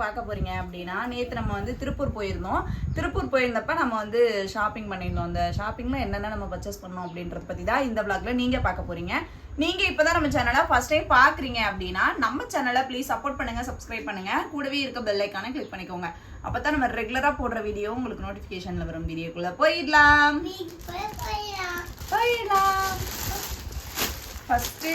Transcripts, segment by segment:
பார்க்க போறீங்க அப்படின்னா நேத்து நம்ம வந்து திருப்பூர் போயிருந்தோம். திருப்பூர் போயிருந்தப்ப நம்ம வந்து ஷாப்பிங் பண்ணியிருந்தோம். அந்த ஷாப்பிங்ல என்னென்ன நம்ம பர்ச்சேஸ் பண்ணோம் அப்படின்றத பத்தி தான் இந்த vlogல நீங்க பார்க்க போறீங்க. நீங்க இப்பதான் நம்ம சேனலை ஃபர்ஸ்ட் டைம் பாக்குறீங்க அப்படின்னா நம்ம சேனலை ப்ளீஸ் சப்போர்ட் பண்ணுங்க சப்ஸ்கிரைப் பண்ணுங்க. கூடவே இருக்க பெல் ஐக்கானை கிளிக் பண்ணிக்கோங்க. அப்பதான் நம்ம ரெகுலரா போடுற வீடியோ உங்களுக்கு நோட்டிபிகேஷன்ல வரும். வீடியோக்குள்ள போயிடலாம். போயிடலாம். ஃபர்ஸ்ட்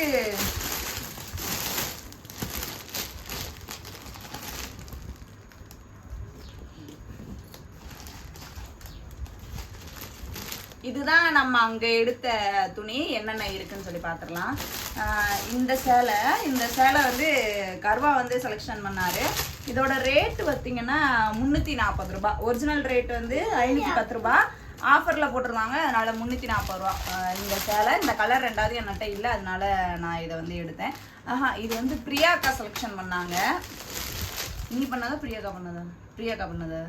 இதுதான் நம்ம அங்க எடுத்த துணி என்னென்ன இருக்குன்னு சொல்லி பார்த்துடலாம் இந்த சேலை இந்த சேலை வந்து கர்வா வந்து செலெக்ஷன் பண்ணாரு. இதோட ரேட்டு பார்த்தீங்கன்னா முந்நூற்றி நாற்பது ரூபாய் ஒரிஜினல் ரேட் வந்து ஐநூற்றி பத்து ரூபாய் ஆஃபரில் போட்டிருந்தாங்க அதனால முந்நூற்றி நாற்பது ரூபா. இந்த சேலை இந்த கலர் ரெண்டாவது என்கிட்ட இல்லை அதனால நான் இதை வந்து எடுத்தேன். ஆஹா இது வந்து பிரியாக்கா செலெக்ஷன் பண்ணாங்க. நீ பண்ணதா பிரியாக்கா பண்ணதா? பிரியாக்கா பண்ணதா?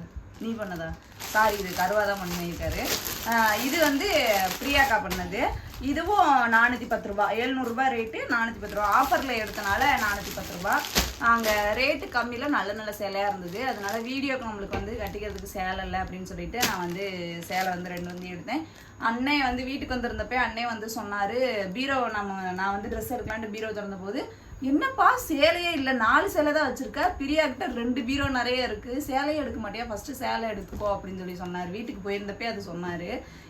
நீ பண்ணதா? சாரி இது கருவா தான் பண்ணியிருக்காரு இது வந்து பிரியாக்கா பண்ணது. இதுவும் நானூற்றி பத்து ரூபா. எழுநூறுபா ரேட்டு நானூற்றி பத்து ரூபா. ஆஃபரில் எடுத்தனால நானூற்றி பத்து ரூபா. அங்கே ரேட்டு கம்மியில் நல்ல நல்ல சேலையாக இருந்தது. அதனால வீடியோக்கு நம்மளுக்கு வந்து கட்டிக்கிறதுக்கு சேலை இல்லை அப்படின்னு சொல்லிட்டு நான் வந்து சேலை வந்து ரெண்டு வந்து எடுத்தேன். அண்ணே வந்து வீட்டுக்கு வந்திருந்தப்ப அண்ணே வந்து சொன்னார் பீரோ நம்ம நான் வந்து ட்ரெஸ் எடுக்கலான்ட்டு பீரோ திறந்தபோது என்னப்பா சேலையே இல்லை. நாலு சேலை தான் வச்சிருக்க. பிரியாக்கிட்ட ரெண்டு பீரோ நிறைய இருக்கு. சேலையே எடுக்க மாட்டியா? ஃபர்ஸ்ட் சேலை எடுத்துக்கோ அப்படின்னு சொல்லி சொன்னார். வீட்டுக்கு போயிருந்தப்பே அது சொன்னாரு.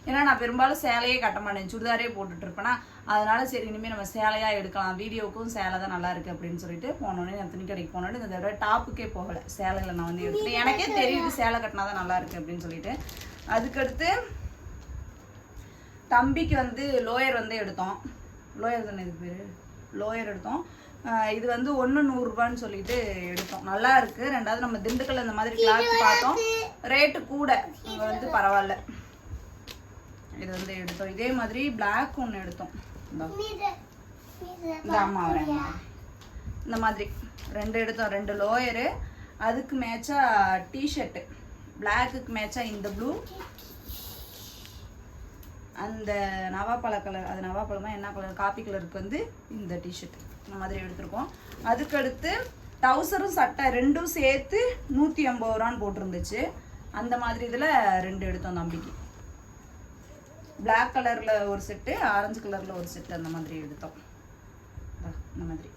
ஏன்னா நான் பெரும்பாலும் சேலையே கட்ட மாட்டேன். சுடிதாரே போட்டுட்டு இருப்பேனா அதனால சரி இனிமேல் நம்ம சேலையா எடுக்கலாம். வீடியோவுக்கும் சேலை தான் நல்லா இருக்கு அப்படின்னு சொல்லிட்டு போனோடனே நான் துணி கடைக்கு போனோடனே இந்த தடவை டாப்புக்கே போகல. சேலையில நான் வந்து எடுத்துட்டேன். எனக்கே தெரியுது சேலை கட்டினா தான் நல்லா இருக்கு அப்படின்னு சொல்லிட்டு. அதுக்கடுத்து தம்பிக்கு வந்து லோயர் வந்து எடுத்தோம். லோயர் தானே இதுக்கு பேர்? லோயர் எடுத்தோம். இது வந்து ஒன்று நூறுரூபான்னு சொல்லிட்டு எடுத்தோம். நல்லா இருக்கு. ரெண்டாவது நம்ம திண்டுக்கல் இந்த மாதிரி கிளாத் பார்த்தோம். ரேட்டு கூட. இங்க வந்து பரவாயில்ல. இது வந்து எடுத்தோம். இதே மாதிரி Black ஒன்று எடுத்தோம். இந்தா. அம்மா இந்த மாதிரி. ரெண்டு எடுத்தோம். ரெண்டு லோயரு அதுக்கு மேட்சா டிஷர்ட்டு பிளாக்குக்கு மேட்சா இந்த ப்ளூ அந்த நவாப்பழ கலர் அது நவாப்பழமா என்ன கலர் காப்பி கலருக்கு வந்து இந்த டிஷர்ட் இந்த மாதிரி எடுத்திருக்கோம். அதுக்கடுத்து டவுசரும் சட்டை ரெண்டும் சேர்த்து நூற்றி ஐம்பது ரூபான்னு போட்டிருந்துச்சு. அந்த மாதிரி இதில் ரெண்டு எடுத்தோம் தம்பிக்கு. பிளாக் கலரில் ஒரு செட்டு ஆரஞ்சு கலரில் ஒரு செட்டு அந்த மாதிரி எடுத்தோம். இந்தா, இந்த மாதிரி.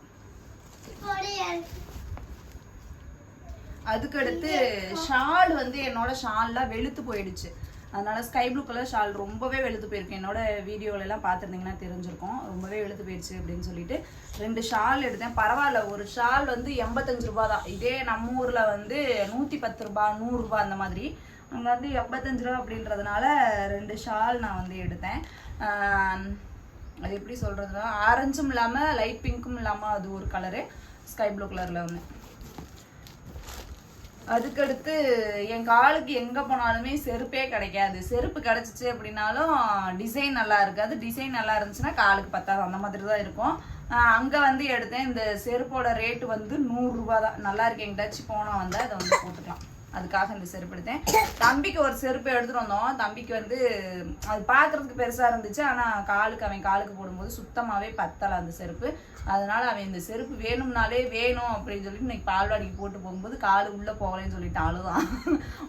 அதுக்கடுத்து ஷால் வந்து என்னோட ஷால்லாம் வெளுத்து போயிடுச்சு. அதனால ஸ்கை ப்ளூ கலர் ஷால் ரொம்பவே வெளுத்து போயிருக்கு. என்னோட வீடியோலலாம் எல்லாம் பார்த்துருந்தீங்கன்னா தெரிஞ்சிருக்கும். ரொம்பவே வெளுத்து போயிடுச்சு அப்படின்னு சொல்லிட்டு ரெண்டு ஷால் எடுத்தேன். பரவாயில்ல ஒரு ஷால் வந்து எண்பத்தஞ்சு ரூபா தான் இதே நம்ம ஊர்ல வந்து நூற்றி பத்து ரூபா நூறுரூபா அந்த மாதிரி. அங்கே வந்து எண்பத்தஞ்சு ரூபா அப்படின்றதுனால ரெண்டு ஷால் நான் வந்து எடுத்தேன். அது எப்படி சொல்றதுன்னா ஆரஞ்சும் இல்லாமல் லைட் பிங்க்கும் இல்லாமல் அது ஒரு கலரு ஸ்கை ப்ளூ கலரில் ஒன்று அதுக்கடுத்து என் காலுக்கு எங்கே போனாலுமே செருப்பே கிடைக்காது. செருப்பு கிடைச்சிச்சு அப்படின்னாலும் டிசைன் நல்லா இருக்காது. டிசைன் நல்லா இருந்துச்சுன்னா காலுக்கு பத்தாது. அந்த மாதிரி தான் இருக்கும். அங்கே வந்து எடுத்தேன். இந்த செருப்போட ரேட்டு வந்து நூறுரூபா தான். நல்லா இருக்கு. எங்கிட்டாச்சும் போனால் வந்து அதை வந்து போட்டுக்கலாம். அதுக்காக இந்த செருப்பு எடுத்தேன். தம்பிக்கு ஒரு செருப்பு எடுத்துட்டு வந்தோம். தம்பிக்கு வந்து அது பார்க்கறதுக்கு பெருசா இருந்துச்சு. ஆனா காலுக்கு அவன் காலுக்கு போடும்போது சுத்தமாவே பத்தல அந்த செருப்பு. அதனால அவன் இந்த செருப்பு வேணும்னாலே வேணும் அப்படின்னு சொல்லிட்டு இன்னைக்கு பால்வாடிக்கு போட்டு போகும்போது காலு உள்ள போகலன்னு சொல்லிட்டு அழுதான்.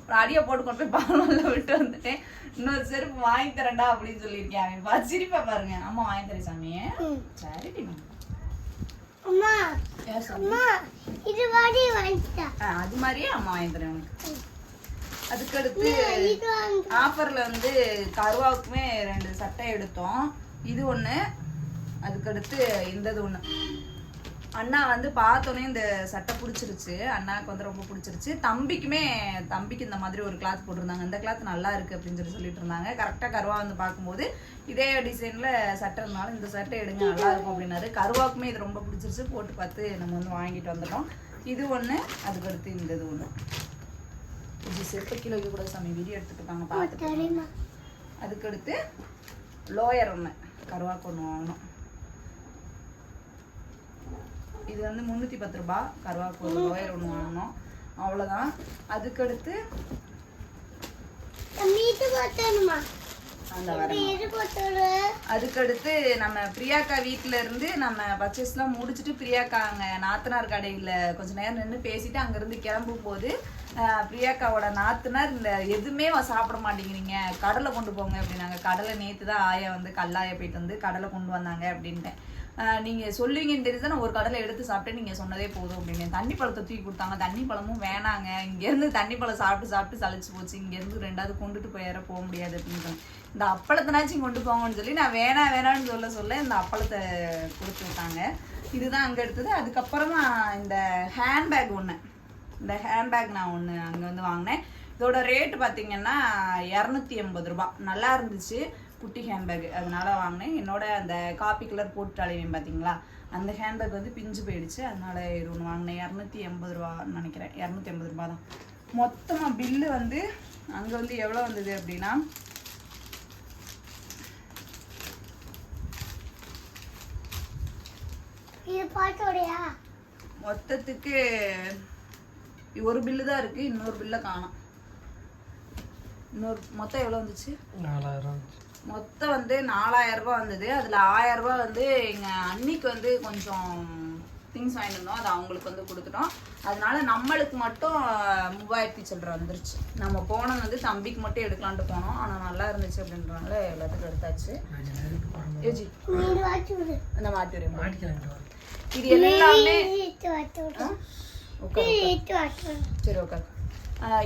ஒரு அடியை போட்டு கொண்டு போய் பால்வாடியில் விட்டு வந்துட்டேன். இன்னொரு செருப்பு வாங்கி தரேன்டா அப்படின்னு சொல்லியிருக்கேன். அவன் சிரிப்பா பாருங்க. அம்மா வாங்கி தரேன் சாமி. சரி அம்மா ஏன் சாமி? அம்மா இது ஆ, அது மாதிரியே அம்மா வாங்கி தரேன் உனக்கு. அதுக்கடுத்து ஆஃபர்ல வந்து கருவாவுக்குமே ரெண்டு சட்டை எடுத்தோம். இது ஒண்ணு அதுக்கடுத்து இந்தது ஒண்ணு. அண்ணா வந்து பார்த்தோன்னே இந்த சட்டை பிடிச்சிருச்சு. அண்ணாவுக்கு வந்து ரொம்ப பிடிச்சிருச்சு. தம்பிக்குமே தம்பிக்கு இந்த மாதிரி ஒரு கிளாத் போட்டிருந்தாங்க. இந்த கிளாத் நல்லா இருக்கு அப்படின்னு சொல்லி சொல்லிட்டு இருந்தாங்க. கரெக்டாக கருவா வந்து பார்க்கும்போது இதே டிசைன்ல சட்டை இருந்தாலும் இந்த சட்டை எடுங்க நல்லா இருக்கும் அப்படின்னாரு. கருவாக்குமே இது ரொம்ப பிடிச்சிருச்சு. போட்டு பார்த்து நம்ம வந்து வாங்கிட்டு வந்துட்டோம். இது ஒண்ணு அதுக்கடுத்து இந்த இது ஒண்ணு. இது செருப்பு கிலோ கூட சாமி. வீடியோ பார்த்துட்டு தெரியுமா? அதுக்கடுத்து லோயர் ஒன்று கருவாக்கு ஒன்று வாங்கினோம் இது வந்து முந்நூற்றி பத்து ரூபா கருவாக்கு ஒரு லோயர் ஒன்று வாங்கினோம். அவ்வளோதான் அதுக்கடுத்து அதுக்கடுத்து நம்ம பிரியாக்கா வீட்ல இருந்து நம்ம பர்ச்சேஸ்லாம் முடிச்சுட்டு பிரியாக்கா அங்கே நாத்தனார் கடையில் கொஞ்ச நேரம் நின்று பேசிட்டு அங்கேருந்து கிளம்பும் போது பிரியாக்காவோட நாத்தனார் இந்த எதுவுமே சாப்பிட மாட்டேங்கிறீங்க. கடலை கொண்டு போங்க அப்படின்னாங்க. கடலை நேற்று தான் ஆயா வந்து கல்லாய போயிட்டு வந்து கடலை கொண்டு வந்தாங்க அப்படின்ட்டேன். நீங்கள் சொல்லுவீங்கன்னு தெரிஞ்சு நான் ஒரு கடலை எடுத்து சாப்பிட்டு நீங்கள் சொன்னதே போதும் அப்படின்னு. தண்ணி பழத்தை தூக்கி கொடுத்தாங்க. தண்ணி பழமும் வேணாங்க. இங்கேருந்து தண்ணி பழம் சாப்பிட்டு சாப்பிட்டு சளிச்சு போச்சு. இங்கேருந்து ரெண்டாவது கொண்டுட்டு போயிட போக முடியாது அப்படின்னு இந்த அப்பளத்தினாச்சும் கொண்டு போங்கன்னு சொல்லி நான் வேணாம் வேணாம்னு சொல்ல சொல்ல இந்த அப்பளத்தை கொடுத்து விட்டாங்க. இதுதான் அங்கே எடுத்தது. அதுக்கப்புறமா இந்த ஹேண்ட்பேக் ஒன்று இந்த ஹேண்ட்பேக் நான் ஒன்று அங்கே வந்து வாங்கினேன். இதோட ரேட்டு பார்த்தீங்கன்னா இரநூத்தி எண்பது ரூபா நல்லா இருந்துச்சு. குட்டி ஹேண்ட்பேக் அதனால வாங்கினேன். என்னோட அந்த காப்பி கலர் போட்டு அலைவேன் பார்த்தீங்களா அந்த ஹேண்ட்பேக் வந்து பிஞ்சு போயிடுச்சு. அதனால இது ஒன்று வாங்கினேன். இரநூத்தி எண்பது ரூபான்னு நினைக்கிறேன். இரநூத்தி எண்பது ரூபா தான். மொத்தமாக பில்லு வந்து அங்கே வந்து எவ்வளோ வந்தது அப்படின்னா மொத்தத்துக்கு ஒரு பில்லு தான் இருக்கு. இன்னொரு பில்லை காணோம். இன்னொரு மொத்தம் எவ்வளோ வந்துச்சு? நாலாயிரம் மொத்தம் வந்து நாலாயிரம் ரூபாய் வந்தது. அதில் ஆயிரம் ரூபாய் வந்து எங்கள் அன்னிக்கு வந்து கொஞ்சம் திங்ஸ் வாங்கிட்டு இருந்தோம் அது அவங்களுக்கு வந்து கொடுத்துட்டோம். அதனால நம்மளுக்கு மட்டும் மூவாயிரத்தி சில்லற வந்துருச்சு. நம்ம போனது வந்து தம்பிக்கு மட்டும் எடுக்கலான்ட்டு போனோம். ஆனால் நல்லா இருந்துச்சு அப்படின்றனால எல்லாத்துக்கும் எடுத்தாச்சு. அந்த மாட்டி இது எல்லாமே விடு உட்காரு.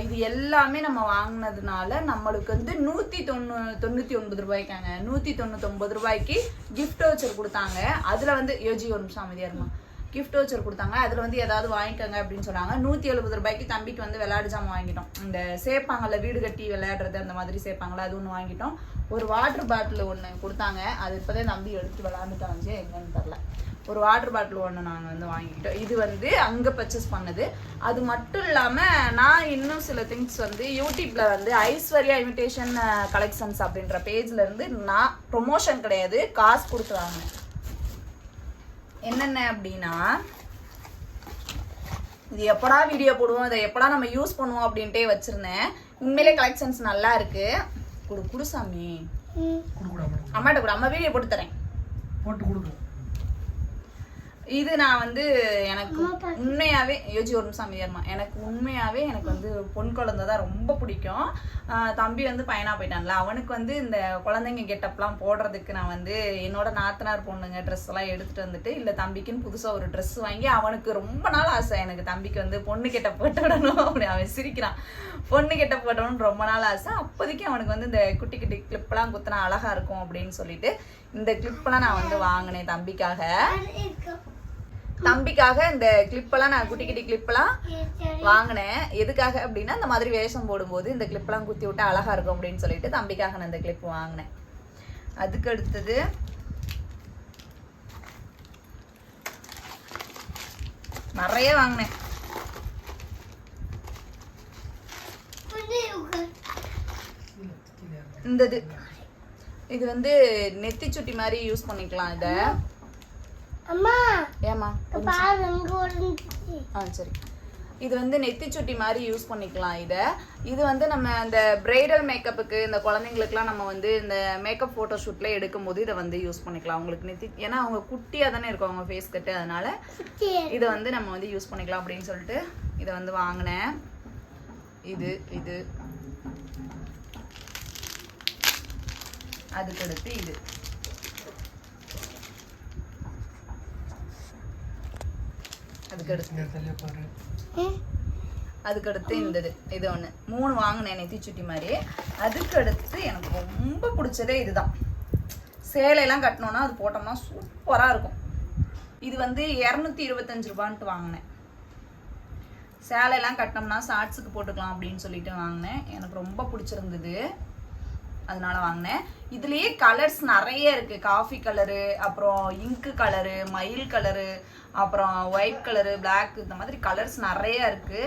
இது எல்லாமே நம்ம வாங்கினதுனால நம்மளுக்கு வந்து நூற்றி தொண்ணூ தொண்ணூற்றி ஒன்பது ரூபாய்க்காங்க. நூற்றி தொண்ணூத்தொம்பது ரூபாய்க்கு கிஃப்ட் வச்சர் கொடுத்தாங்க. அதில் வந்து யோஜி ஒரு நிமிஷம் அமைதியாக இருமா. gift கொடுத்தாங்க. அதில் வந்து ஏதாவது வாங்கிக்கோங்க அப்படின்னு சொன்னாங்க. நூற்றி எழுபது ரூபாய்க்கு தம்பிக்கு வந்து விளையாடு ஜாமான் வாங்கிட்டோம். இந்த சேர்ப்பாங்கல்ல வீடு கட்டி விளையாடுறது அந்த மாதிரி சேர்ப்பாங்கல்ல அது ஒன்று வாங்கிட்டோம். ஒரு வாட்டர் பாட்டில் ஒன்று கொடுத்தாங்க. அது இப்போதான் தம்பி எடுத்து விளாண்டுட்டு வந்து எங்கன்னு தெரில ஒரு வாட்டர் பாட்டில் ஒன்று நாங்கள் வந்து வாங்கிக்கிட்டோம். இது வந்து அங்கே பர்ச்சேஸ் பண்ணது. அது மட்டும் இல்லாமல் நான் இன்னும் சில திங்ஸ் வந்து யூடியூப்பில் வந்து ஐஸ்வர்யா இமிடேஷன் கலெக்ஷன்ஸ் அப்படின்ற பேஜ்ல இருந்து நான் ப்ரொமோஷன் கிடையாது காசு கொடுத்து வாங்கினேன். என்னென்ன அப்படின்னா இது எப்படா வீடியோ போடுவோம் இதை எப்படா நம்ம யூஸ் பண்ணுவோம் அப்படின்ட்டே வச்சிருந்தேன். உண்மையிலே கலெக்ஷன்ஸ் நல்லா இருக்கு. குடு குடு சாமி. அம்மாட்ட கூட அம்மா வீடியோ போட்டு தரேன். போட்டு கொடுக்கும் இது நான் வந்து எனக்கு உண்மையாவே யோசி ஒரு நிமிஷம் அமைதியாருமா எனக்கு உண்மையாவே எனக்கு வந்து பொன் குழந்தை தான் ரொம்ப பிடிக்கும். தம்பி வந்து பையனா போயிட்டான்ல. அவனுக்கு வந்து இந்த குழந்தைங்க கெட்டப்லாம் போடுறதுக்கு நான் வந்து என்னோட நாத்தனார் பொண்ணுங்க ட்ரெஸ் எல்லாம் எடுத்துட்டு வந்துட்டு இல்ல தம்பிக்குன்னு புதுசா ஒரு ட்ரெஸ் வாங்கி அவனுக்கு ரொம்ப நாள் ஆசை. எனக்கு தம்பிக்கு வந்து பொண்ணு கெட்ட போட்டு விடணும் அப்படி அவன் சிரிக்கிறான். பொண்ணு கெட்ட போட்டணும்னு ரொம்ப நாள் ஆசை. அப்போதைக்கு அவனுக்கு வந்து இந்த குட்டி குட்டி கிளிப்லாம் குத்துனா அழகா இருக்கும் அப்படின்னு சொல்லிட்டு இந்த கிளிப்லாம் நான் வந்து வாங்கினேன் தம்பிக்காக. தம்பிக்காக இந்த கிளிப்பெல்லாம் நான் குட்டி குட்டி கிளிப்பெல்லாம் வாங்கினேன். எதுக்காக அப்படின்னா இந்த மாதிரி வேஷம் போடும்போது இந்த கிளிப்பெல்லாம் குத்தி விட்டா அழகா இருக்கும் அப்படின்னு சொல்லிட்டு தம்பிக்காக நான் இந்த கிளிப் வாங்கினேன். அதுக்கு அடுத்தது நிறைய வாங்கினேன். இந்த இது இது வந்து நெத்தி சுட்டி மாதிரி யூஸ் பண்ணிக்கலாம் இதை. அம்மா ஒளிஞ்சிச்சு ஆ சரி. இது வந்து நெத்தி சுட்டி மாதிரி யூஸ் பண்ணிக்கலாம் இதை. இது வந்து நம்ம இந்த பிரைடல் மேக்கப்புக்கு இந்த குழந்தைங்களுக்குலாம் நம்ம வந்து இந்த மேக்கப் ஃபோட்டோ ஷூட்டில் எடுக்கும்போது இதை வந்து யூஸ் பண்ணிக்கலாம். அவங்களுக்கு நெத்தி ஏன்னா அவங்க குட்டியாக தானே இருக்கும் அவங்க ஃபேஸ் கட்டு அதனால இதை வந்து நம்ம வந்து யூஸ் பண்ணிக்கலாம் அப்படின்னு சொல்லிட்டு இதை வந்து வாங்கினேன். இது இது. அதுக்கடுத்து இது. அதுக்கடுத்து. அதுக்கடுத்து இந்த இது இது ஒன்று மூணு வாங்கினேன் நெத்தி சுட்டி மாதிரி. அதுக்கடுத்து எனக்கு ரொம்ப பிடிச்சதே இதுதான். சேலையெல்லாம் கட்டினோன்னா அது போட்டோம்னா சூப்பராக இருக்கும். இது வந்து இரநூத்தி இருபத்தஞ்சு ரூபான்ட்டு வாங்கினேன். சேலையெல்லாம் கட்டினோம்னா ஷார்ட்ஸுக்கு போட்டுக்கலாம் அப்படின்னு சொல்லிட்டு வாங்கினேன். எனக்கு ரொம்ப பிடிச்சிருந்தது. அதனால வாங்கினேன். இதுலயே கலர்ஸ் நிறைய இருக்கு. காஃபி கலரு அப்புறம் இங்கு கலரு மயில் கலரு அப்புறம் ஒயிட் கலரு பிளாக் இந்த மாதிரி கலர்ஸ் நிறைய இருக்கு.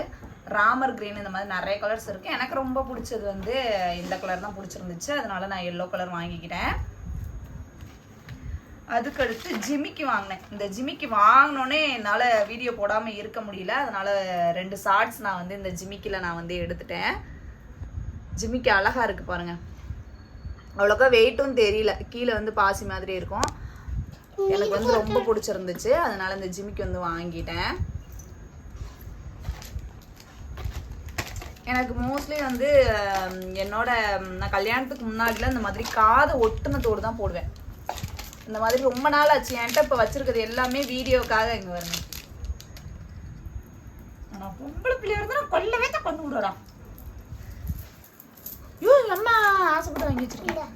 ராமர் கிரீன் இந்த மாதிரி நிறைய கலர்ஸ் இருக்கு. எனக்கு ரொம்ப பிடிச்சது வந்து இந்த கலர் தான் பிடிச்சிருந்துச்சு. அதனால நான் எல்லோ கலர் வாங்கிக்கிட்டேன். அதுக்கடுத்து ஜிமிக்கி வாங்கினேன். இந்த ஜிமிக்கி வாங்கினோன்னே என்னால் வீடியோ போடாமல் இருக்க முடியல. அதனால ரெண்டு ஷார்ட்ஸ் நான் வந்து இந்த ஜிமிக்கியில் நான் வந்து எடுத்துட்டேன். ஜிமிக்கி அழகாக இருக்குது பாருங்கள் அவ்வளோக்கா வெயிட்டும் தெரியல. கீழே வந்து பாசி மாதிரி இருக்கும். எனக்கு வந்து ரொம்ப பிடிச்சிருந்துச்சு. அதனால இந்த ஜிமிக்கு வந்து வாங்கிட்டேன். எனக்கு மோஸ்ட்லி வந்து என்னோட நான் கல்யாணத்துக்கு முன்னாடிலாம் இந்த மாதிரி காதை ஒட்டுனத்தோடு தான் போடுவேன். இந்த மாதிரி ரொம்ப நாள் ஆச்சு. என்கிட்ட இப்போ வச்சிருக்கிறது எல்லாமே வீடியோக்காக இங்கே வரணும் நான் பொம்பளை பிள்ளையா இருந்தா நான் கொல்லவே தான் கொண்டு விடுறான் ஐயோ அம்மா ஆசைப்பட்டு வாங்கி வச்சிருக்கேன்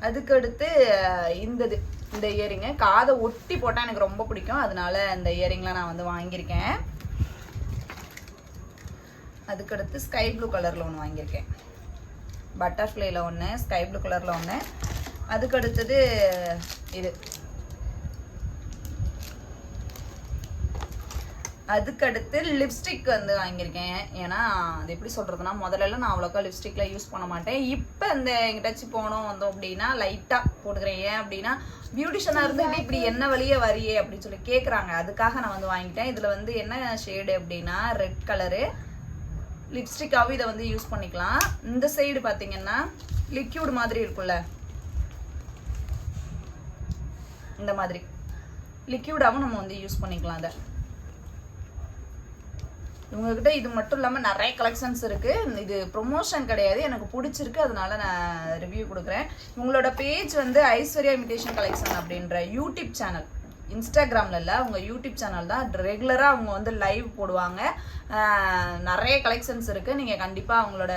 அதுக்கு அடுத்து அஹ், இந்தது இந்த இயரிங்கு காதை ஒட்டி போட்டால் எனக்கு ரொம்ப பிடிக்கும். அதனால இந்த இயரிங்லாம் நான் வந்து வாங்கியிருக்கேன். அதுக்கடுத்து ஸ்கை ப்ளூ கலரில் ஒன்று வாங்கியிருக்கேன். பட்டர்ஃப்ளைல ஒன்று ஸ்கை ப்ளூ கலரில் ஒன்று அதுக்கு அடுத்தது இது. அதுக்கடுத்து லிப்ஸ்டிக் வந்து வாங்கியிருக்கேன். ஏன்னா அது எப்படி சொல்கிறதுனா முதல்லலாம் நான் அவ்வளோக்கா லிப்ஸ்டிக்லாம் யூஸ் பண்ண மாட்டேன். இப்போ இந்த எங்கிட்டாச்சும் போனோம் வந்தோம் அப்படின்னா லைட்டாக போட்டுக்கிறேன். ஏன் அப்படின்னா பியூட்டிஷனாக இருந்துட்டு இப்படி என்ன வழியே வரியே அப்படின்னு சொல்லி கேட்குறாங்க அதுக்காக நான் வந்து வாங்கிட்டேன். இதில் வந்து என்ன ஷேடு அப்படின்னா ரெட் கலரு லிப்ஸ்டிக்காகவும் இதை வந்து யூஸ் பண்ணிக்கலாம். இந்த சைடு பார்த்தீங்கன்னா லிக்யூட் மாதிரி இருக்கும்ல. இந்த மாதிரி. லிக்யூடாகவும் நம்ம வந்து யூஸ் பண்ணிக்கலாம் அதை. இவங்ககிட்ட இது மட்டும் இல்லாமல் நிறைய கலெக்ஷன்ஸ் இருக்கு. இது ப்ரொமோஷன் கிடையாது. எனக்கு பிடிச்சிருக்கு. அதனால நான் ரிவ்யூ கொடுக்குறேன். உங்களோட பேஜ் வந்து ஐஸ்வர்யா இமிடேஷன் கலெக்ஷன் அப்படின்ற யூடியூப் சேனல் இன்ஸ்டாகிராமில் இல்லை அவங்க யூடியூப் சேனல் தான் ரெகுலராக அவங்க வந்து லைவ் போடுவாங்க. நிறைய கலெக்ஷன்ஸ் இருக்குது நீங்கள் கண்டிப்பாக அவங்களோட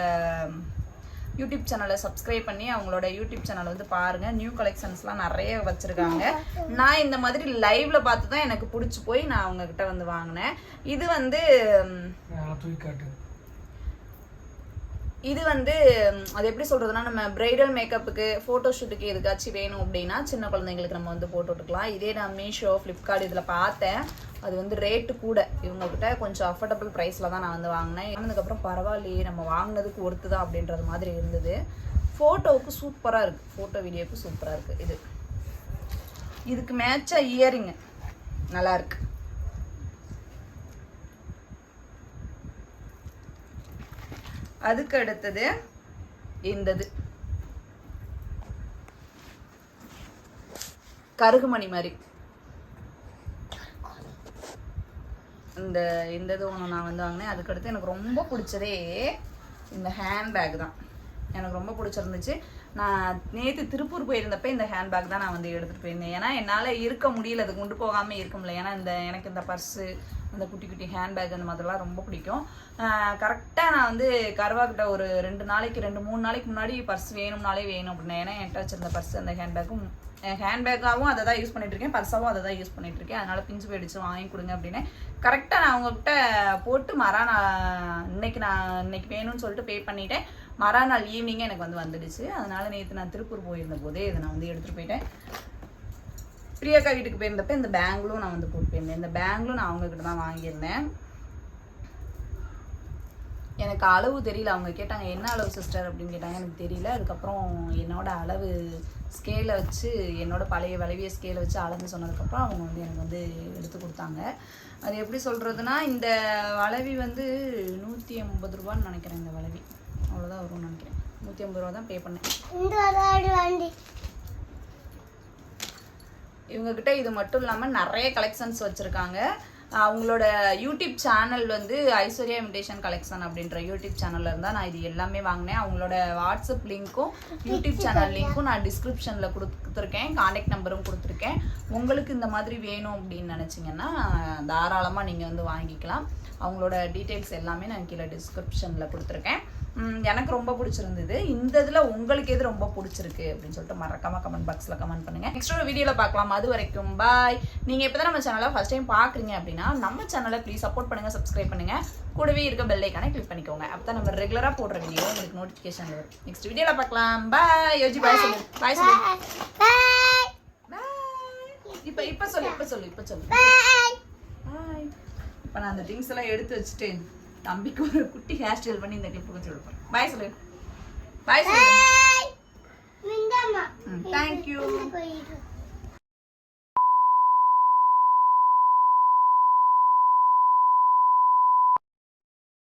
யூடியூப் சேனலை சப்ஸ்கிரைப் பண்ணி அவங்களோட யூடியூப் சேனல் வந்து பாருங்க. நியூ கலெக்ஷன்ஸ்லாம் நிறைய வச்சிருக்காங்க. நான் இந்த மாதிரி லைவ்ல பார்த்து தான் எனக்கு பிடிச்சி போய் நான் அவங்க கிட்ட வந்து வாங்கினேன். இது வந்து இது வந்து அது எப்படி சொல்றதுன்னா நம்ம பிரைடல் மேக்கப்புக்கு ஃபோட்டோ ஷூட்டுக்கு எதுக்காச்சும் வேணும் அப்படின்னா சின்ன குழந்தைங்களுக்கு நம்ம வந்து போட்டு விட்டுக்கலாம். இதே நான் மீஷோ ஃப்ளிப்கார்ட் இதில் பார்த்தேன். அது வந்து ரேட்டு கூட. இவங்க கிட்ட கொஞ்சம் அஃபோர்டபுள் ப்ரைஸில் தான் நான் வந்து வாங்கினேன். அதுக்கப்புறம் பரவாயில்லையே நம்ம வாங்கினதுக்கு ஒருத்து தான் அப்படின்றது மாதிரி இருந்தது. ஃபோட்டோவுக்கு சூப்பராக இருக்குது ஃபோட்டோ வீடியோவுக்கு சூப்பராக இருக்குது இது. இதுக்கு மேட்சாக இயரிங்கு நல்லாயிருக்கு அதுக்கு அடுத்தது இந்தது. கருகுமணி மாதிரி. இந்த இந்த இது ஒன்று நான் வந்து வாங்கினேன். அதுக்கடுத்து எனக்கு ரொம்ப பிடிச்சதே இந்த ஹேண்ட்பேக் தான். எனக்கு ரொம்ப பிடிச்சிருந்துச்சு. நான் நேற்று திருப்பூர் போயிருந்தப்ப இந்த ஹேண்ட்பேக் தான் நான் வந்து எடுத்துகிட்டு போயிருந்தேன். ஏன்னா என்னால் இருக்க முடியல. அது கொண்டு போகாமல் இருக்க முடியல. ஏன்னா இந்த எனக்கு இந்த பர்ஸு அந்த குட்டி குட்டி ஹேண்ட்பேக் அந்த மாதிரிலாம் ரொம்ப பிடிக்கும். கரெக்டாக நான் வந்து கருவாக்கிட்ட ஒரு ரெண்டு நாளைக்கு ரெண்டு மூணு நாளைக்கு முன்னாடி பர்ஸ் வேணும்னாலே வேணும் அப்படின்னா ஏன்னா என்கிட்ட வச்சிருந்த பர்ஸ் அந்த ஹேண்ட்பேக்கும் ஹேண்ட்பேக்காகவும் அதை தான் யூஸ் பண்ணிட்டுருக்கேன் பர்ஸாகவும் அதை தான் யூஸ் பண்ணிட்டுருக்கேன். இருக்கேன் பிஞ்சு போயிடுச்சு வாங்கி கொடுங்க அப்படின்னு. கரெக்டாக நான் அவங்கக்கிட்ட போட்டு மறாநாள் இன்னைக்கு நான் இன்னைக்கு வேணும்னு சொல்லிட்டு பே பண்ணிட்டேன். மறாநாள் ஈவினிங்கே எனக்கு வந்து வந்துடுச்சு. அதனால் நேற்று நான் திருப்பூர் போயிருந்த போதே இதை நான் வந்து எடுத்துகிட்டு போயிட்டேன். பிரியாக்கா வீட்டுக்கு போயிருந்தப்ப இந்த பேங்களும் நான் வந்து போட்டு போயிருந்தேன். இந்த பேங்களும் நான் அவங்கக்கிட்ட தான் வாங்கியிருந்தேன். எனக்கு அளவு தெரியல. அவங்க கேட்டாங்க என்ன அளவு சிஸ்டர் அப்படின்னு கேட்டாங்க. எனக்கு தெரியல. அதுக்கப்புறம் என்னோட அளவு ஸ்கேலை வச்சு என்னோட பழைய விளைவிய ஸ்கேலை வச்சு அளந்து சொன்னதுக்கப்புறம் அவங்க வந்து எனக்கு வந்து எடுத்து கொடுத்தாங்க. அது எப்படி சொல்கிறதுனா இந்த வளவி வந்து நூற்றி ஐம்பது ரூபான்னு நினைக்கிறேன் இந்த வளவி. அவ்வளோதான் வரும்னு நினைக்கிறேன். நூற்றி ஐம்பது ரூபா தான் பே பண்ணேன். இவங்கக்கிட்ட வண்டி இது மட்டும் இல்லாமல் நிறைய கலெக்ஷன்ஸ் வச்சுருக்காங்க. அவங்களோட யூடியூப் சேனல் வந்து ஐஸ்வர்யா இமிடேஷன் கலெக்ஷன் அப்படின்ற யூடியூப் சேனல்ல இருந்தா நான் இது எல்லாமே வாங்கினேன். அவங்களோட வாட்ஸ்அப் லிங்க்கும் யூடியூப் சேனல் லிங்க்கும் நான் டிஸ்கிரிப்ஷனில் கொடுத்துருக்கேன். காண்டாக்ட் நம்பரும் கொடுத்துருக்கேன். உங்களுக்கு இந்த மாதிரி வேணும் அப்படின்னு நினச்சிங்கன்னா தாராளமாக நீங்கள் வந்து வாங்கிக்கலாம். அவங்களோட டீட்டெயில்ஸ் எல்லாமே நான் கீழே டிஸ்கிரிப்ஷனில் கொடுத்துருக்கேன். எனக்கு ரொம்ப பிடிச்சிருந்தது. இந்த இதில் உங்களுக்கு எது ரொம்ப பிடிச்சிருக்கு அப்படின்னு சொல்லிட்டு மறக்காம கமெண்ட் பாக்ஸில் கமெண்ட் பண்ணுங்க. நெக்ஸ்ட் ஒரு வீடியோவில் பார்க்கலாம். அது வரைக்கும் பாய் நீங்கள் இப்போ தான் நம்ம சேனலை ஃபஸ்ட் டைம் பார்க்குறீங்க அப்படின்னா நம்ம சேனலை ப்ளீஸ் சப்போர்ட் பண்ணுங்க சப்ஸ்கிரைப் பண்ணுங்க. கூடவே இருக்க பெல் ஐக்கானை கிளிக் பண்ணிக்கோங்க. அப்போ தான் நம்ம ரெகுலராக போடுற வீடியோ உங்களுக்கு நோட்டிஃபிகேஷன் வரும். நெக்ஸ்ட் வீடியோவில் பார்க்கலாம். பாய் யோஜி பாய் சொல்லு. பாய் சொல்லு. இப்போ இப்போ சொல்லு இப்போ சொல்லு இப்போ சொல்லு. இப்போ நான் அந்த திங்ஸ் எல்லாம் எடுத்து வச்சுட்டு தம்பிக்கு ஒரு குட்டி ஹேர் ஸ்டைல் பண்ணி இந்த கிளிப் வச்சு கொடுப்பேன் பாய் சொல்லு. பாய் சொல்லு. தேங்க்யூ